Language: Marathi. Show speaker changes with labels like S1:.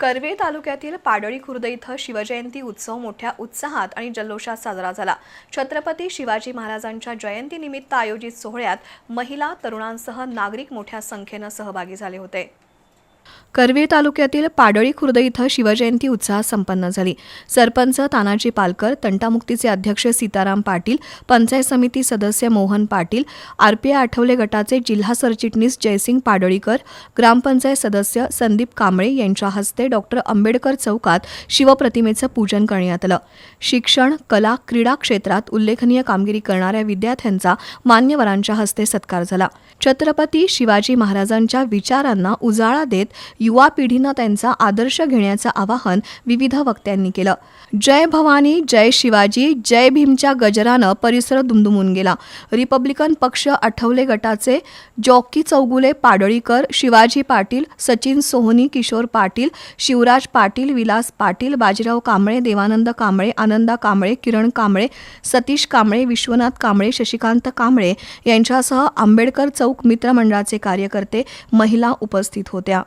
S1: कर्वे तालुक्यातील पाडळी खुर्द इथं शिवजयंती उत्सव मोठ्या उत्साहात आणि जल्लोषात साजरा झाला. छत्रपती शिवाजी महाराजांच्या जयंतीनिमित्त आयोजित सोहळ्यात महिला तरुणांसह नागरिक मोठ्या संख्येनं सहभागी झाले होते. करवीर तालुक्यातील पाडळी खुर्द इथं शिवजयंती उत्साहात संपन्न झाली. सरपंच तानाजी पालकर तंटामुक्तीचे अध्यक्ष सीताराम पाटील पंचायत समिती सदस्य मोहन पाटील आरपीआय आठवले गटाचे जिल्हा सरचिटणीस जयसिंग पाडळीकर ग्रामपंचायत सदस्य संदीप कांबळे यांच्या हस्ते डॉक्टर आंबेडकर चौकात शिवप्रतिमेचं पूजन करण्यात आलं. शिक्षण कला क्रीडा क्षेत्रात उल्लेखनीय कामगिरी करणाऱ्या विद्यार्थ्यांचा मान्यवरांच्या हस्ते सत्कार झाला. छत्रपती शिवाजी महाराजांच्या विचारांना उजाळा देत युवा पिढीनं त्यांचा आदर्श घेण्याचं आवाहन विविध वक्त्यांनी केलं. जय भवानी जय शिवाजी जय भीमच्या गजरानं परिसर दुमदुमून गेला. रिपब्लिकन पक्ष आठवले गटाचे जॉकी चौगुले पाडळीकर शिवाजी पाटील सचिन सोहनी किशोर पाटील शिवराज पाटील विलास पाटील बाजीराव कांबळे देवानंद कांबळे आनंदा कांबळे किरण कांबळे सतीश कांबळे विश्वनाथ कांबळे शशिकांत कांबळे यांच्यासह आंबेडकर चौक मित्रमंडळाचे कार्यकर्ते महिला उपस्थित होत्या.